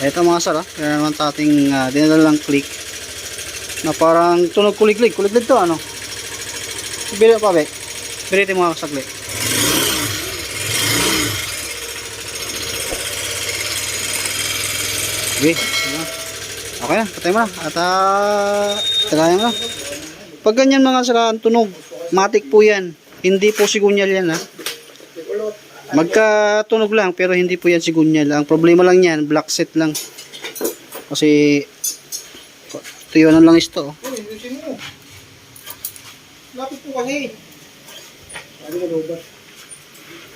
Ito mga sir, ah. Kaya naman sa ating uh, dinadalang click na parang tunog kuliklik. Kuliklik to ano? Bili pa be. Bili mo mga saglit. Okay. Okay na, patay mo na. At uh, tagayan na. Pag ganyan mga sir, ang tunog, matik po yan. Hindi po sigunyal yan ha. Magkatunog lang pero hindi po yan sigunyal. Ang problema lang yan, black set lang. Kasi tuyonan lang ito. Oh. Uy, ayusin mo. Lapit po kasi. Ano?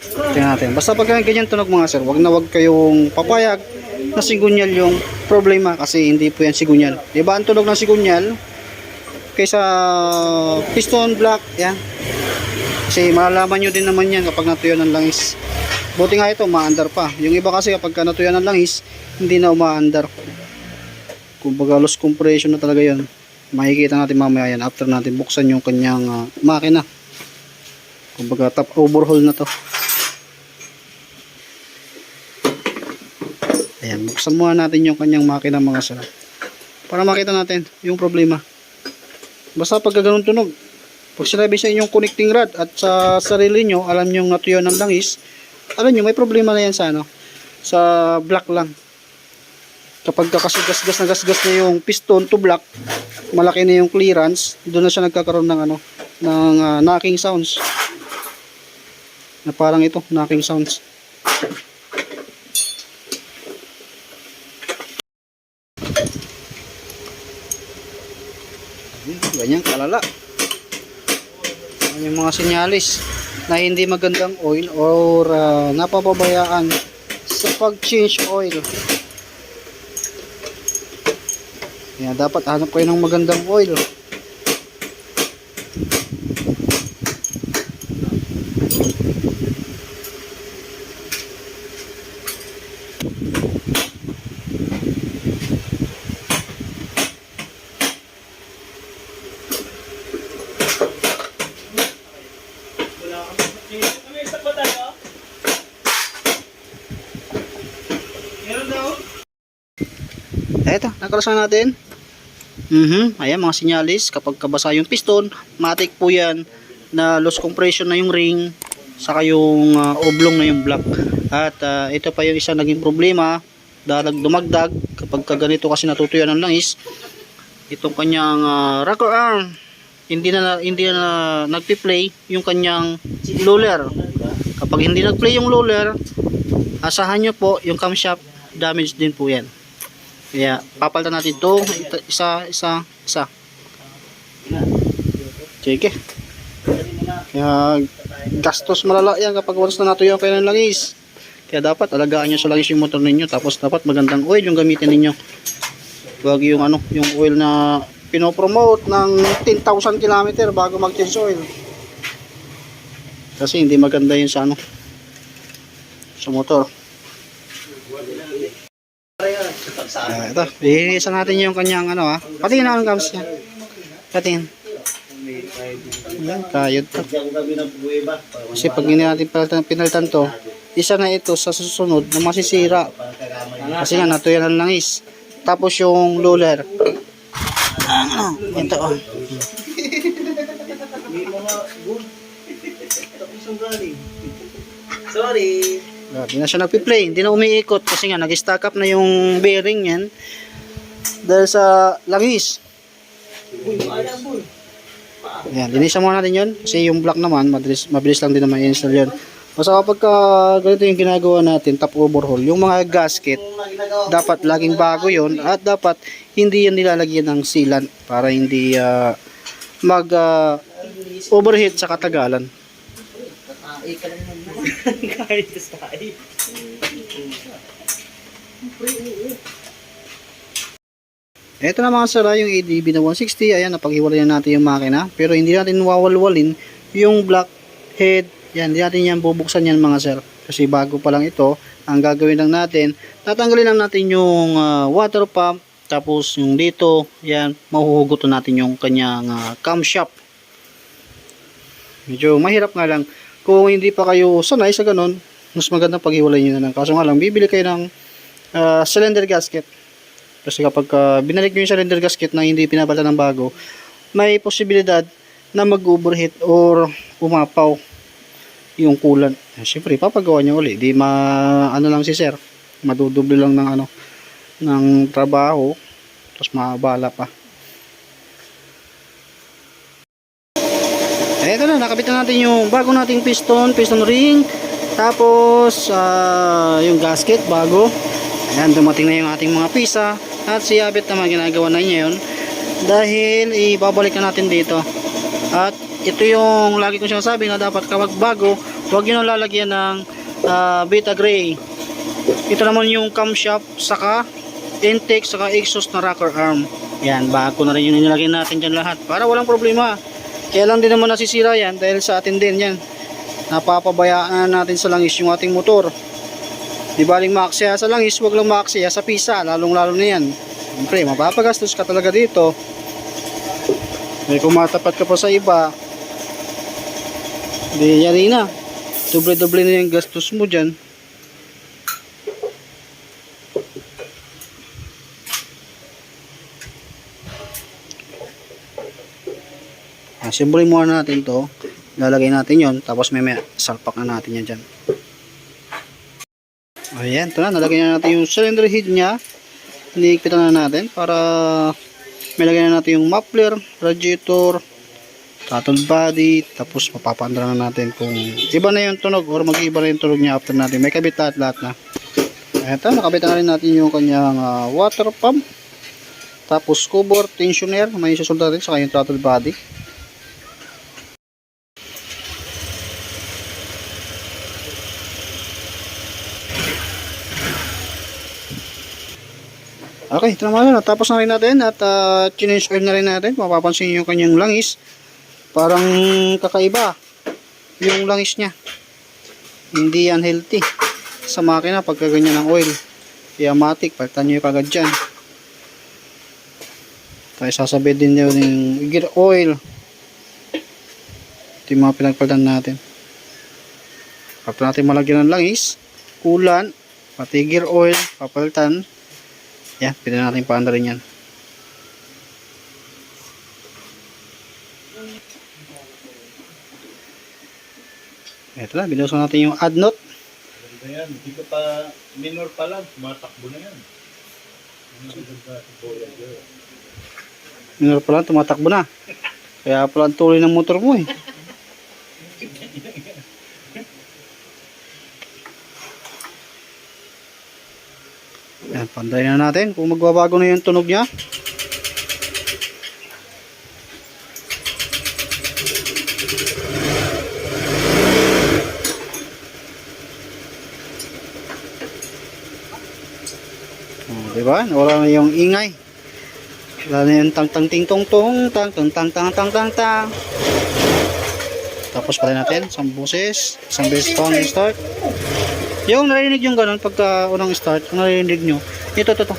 Tingnan natin. Basta pag ganyan tunog mga sir, wag na wag kayong papayag na sigunyal yung problema kasi hindi po yan sigunyal. Di ba ang tunog ng sigunyal kaysa piston black, yan. Kasi malalaman nyo din naman yan kapag natuyo ng langis. Buti nga ito, maandar pa. Yung iba kasi kapag ka natuyo ng langis, hindi na umaandar. Kumbaga loss compression na talaga yan. Makikita natin mamaya yan after natin buksan yung kanyang ah, makina. Kumbaga top overhaul na to. Ayan, buksan muna natin yung kanyang makina mga sir. Para makita natin yung problema. Basta pag ganun tunog, pag sinabi sa inyong connecting rod at sa sarili nyo, alam nyo natuyo ng langis, alam nyo, may problema na yan sa ano, sa block lang. Kapag kasi gas-gas na gas-gas na yung piston to block, malaki na yung clearance, doon na siya nagkakaroon ng ano, ng ah, knocking sounds. Na parang ito, knocking sounds. Ganyan kalala. Yung mga sinyalis na hindi magandang oil or ah, napapabayaan sa pag-change oil. Kaya dapat hanap kayo ng magandang oil. Eto, nakarasan natin. Mhm, ayan mga sinyalis kapag kabasa yung piston, matik po 'yan na loss compression na yung ring saka yung ah, oblong na yung block. At ah, ito pa yung isa naging problema, dalag dumagdag kapag ka ganito kasi natutuyo ng langis. Itong kanyang ah, rocker arm hindi na hindi na nagpi-play yung kanyang roller. Kapag hindi nag-play yung roller, asahan nyo po yung camshaft damage din po yan. Kaya papalitan natin to isa isa isa. Sige. Kaya gastos malala yan kapag once na natuyo kayo ng langis. Kaya dapat alagaan nyo sa langis yung motor ninyo tapos dapat magandang oil yung gamitin ninyo. Huwag yung ano, yung oil na pinopromote ng 10,000 km bago mag-change oil. Kasi hindi maganda yun sa ano sa motor. Ah, ito, lilinisan natin yung kanyang ano ah. Patingin na ang gams niya. Patingin. Ayan, kayod to. Kasi pag hindi natin pinalitan, pinalitan to, isa na ito sa susunod na masisira. Kasi nga, natuyan ng langis. Tapos yung roller. Ah, ito oh. Sorry. Ah, Hindi na siya nagpi-play, hindi na umiikot kasi nga nag-stack up na yung bearing yan dahil sa langis. Ayan, linisan muna natin yun kasi yung block naman, mabilis, mabilis lang din naman i-install yun. Basta kapag ka, ganito yung ginagawa natin, top overhaul, yung mga gasket, dapat laging bago yon at dapat hindi yan nilalagyan ng sealant para hindi ah, mag ah, overheat sa katagalan. Kahit sa tayo. Ito na mga sara yung ADB na 160. Ayan, napaghiwalayan natin yung makina. Pero hindi natin wawalwalin yung black head. Yan, hindi natin yan bubuksan yan mga sir. Kasi bago pa lang ito, ang gagawin lang natin, tatanggalin lang natin yung ah, water pump. Tapos yung dito, yan, mahuhugot natin yung kanyang uh, camshaft. Medyo mahirap nga lang. Kung hindi pa kayo sanay sa ganun, mas magandang paghiwalay nyo na lang. Kaso nga lang, bibili kayo ng ah, cylinder gasket. Kasi kapag ah, binalik nyo yung cylinder gasket na hindi pinapalitan ng bago, may posibilidad na mag-overheat or umapaw yung coolant. Eh, Siyempre, papagawa nyo uli. Di ma, ano lang si sir, madudoble lang ng ano, ng trabaho, tapos maabala pa. Eh, ito na, nakabit na natin yung bago nating piston, piston ring, tapos ah, yung gasket bago. Ayan, dumating na yung ating mga pisa. At si Abit naman ginagawa na niya yun. Dahil ibabalik na natin dito. At ito yung lagi kong sinasabi na dapat kapag bago, huwag na lalagyan ng ah, beta gray. Ito naman yung camshaft, saka intake, saka exhaust na rocker arm. Yan, bago na rin yung nilagay natin dyan lahat. Para walang problema. Kaya lang din naman nasisira yan dahil sa atin din yan. Napapabayaan na natin sa langis yung ating motor. Di baling maaksaya sa langis, wag lang maaksaya sa pisa, lalong lalo na yan. Siyempre, mapapagastos ka talaga dito. May kung matapat ka pa sa iba, di yari na. Doble-doble na yung gastos mo dyan. Ah, simbolin muna natin to. Lalagay natin yon tapos may, salpak na natin yan dyan. Ayan, ito na. Nalagay na natin yung cylinder head niya. Iniigpitan na natin para may lagay na natin yung muffler, radiator, throttle body, tapos mapapandra na natin kung iba na yung tunog or mag-iba na yung tunog niya after natin. May kabit lahat lahat na. Ito, nakabit na rin natin yung kanyang ah, water pump. Tapos cooler, tensioner, may susunod natin sa kanyang throttle body. Okay, ito naman na. Tapos na rin natin at uh, change oil na rin natin. Mapapansin nyo yung kanyang langis. Parang kakaiba yung langis niya. Hindi yan healthy sa makina pagka ganyan ng oil. Kaya matik, palitan yung kagad dyan. Tayo sasabi din yun yung gear oil. Ito yung mga pinagpalitan natin. Kapag natin malagyan ng langis, kulan, pati gear oil, papalitan. Yan, pwede natin paanda rin yan. Ito na, binuso natin yung add note. Ganda yan. Hindi ka pa minor pa lang. Tumatakbo na yan. Minor pa lang, tumatakbo na. Kaya pala ang tuloy ng motor mo eh. Yan, panday na natin kung magbabago na yung tunog niya. Oh, diba? Wala na yung ingay. Wala na yung tang tang ting tong tong tang tang tang tang tang tang tang. Tapos pala natin, isang buses, isang beses pa ang start. Yung narinig yung ganun pagka unang start, kung narinig nyo, ito, ito, ito.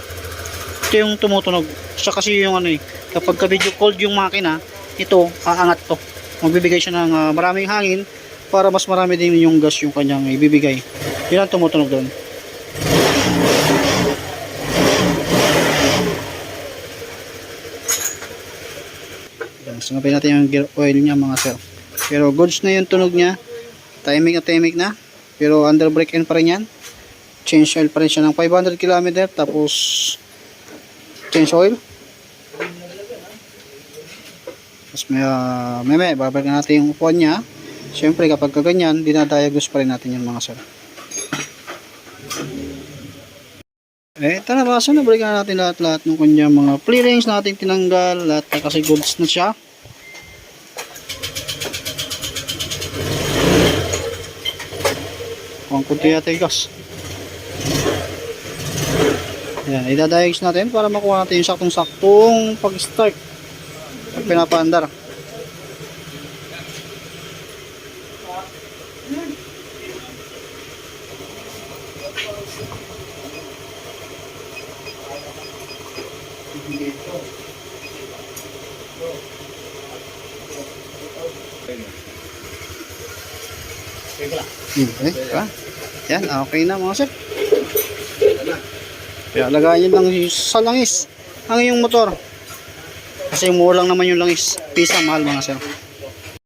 Ito yung tumutunog. Siya kasi yung ano eh, kapag ka video cold yung makina, ito, aangat to. Magbibigay siya ng ah, maraming hangin para mas marami din yung gas yung kanyang ibibigay. Yun ang tumutunog doon. Yan, Sungapin natin yung gear oil niya mga sir. Pero goods na yung tunog niya. Timing na timing na. Pero under brake in pa rin yan. Change oil pa rin siya ng 500 km. Tapos change oil. Tapos may, uh, may may, babalik natin yung upuan niya. Siyempre kapag kaganyan, dinadiagnose pa rin natin yung mga sir. Eh, tara basa na balikan natin lahat-lahat ng kanyang mga clearings natin tinanggal, lahat na kasi goods na siya. Kung kunti yata yung gas. Yan, idadiagnose natin para makuha natin yung saktong-saktong pag-start. Pag pinapaandar. Hmm, okay, diba? Yan, okay na mga sir. Kaya lagayan nyo lang sa langis ang iyong motor. Kasi mura lang naman yung langis. Pisa mahal mga sir.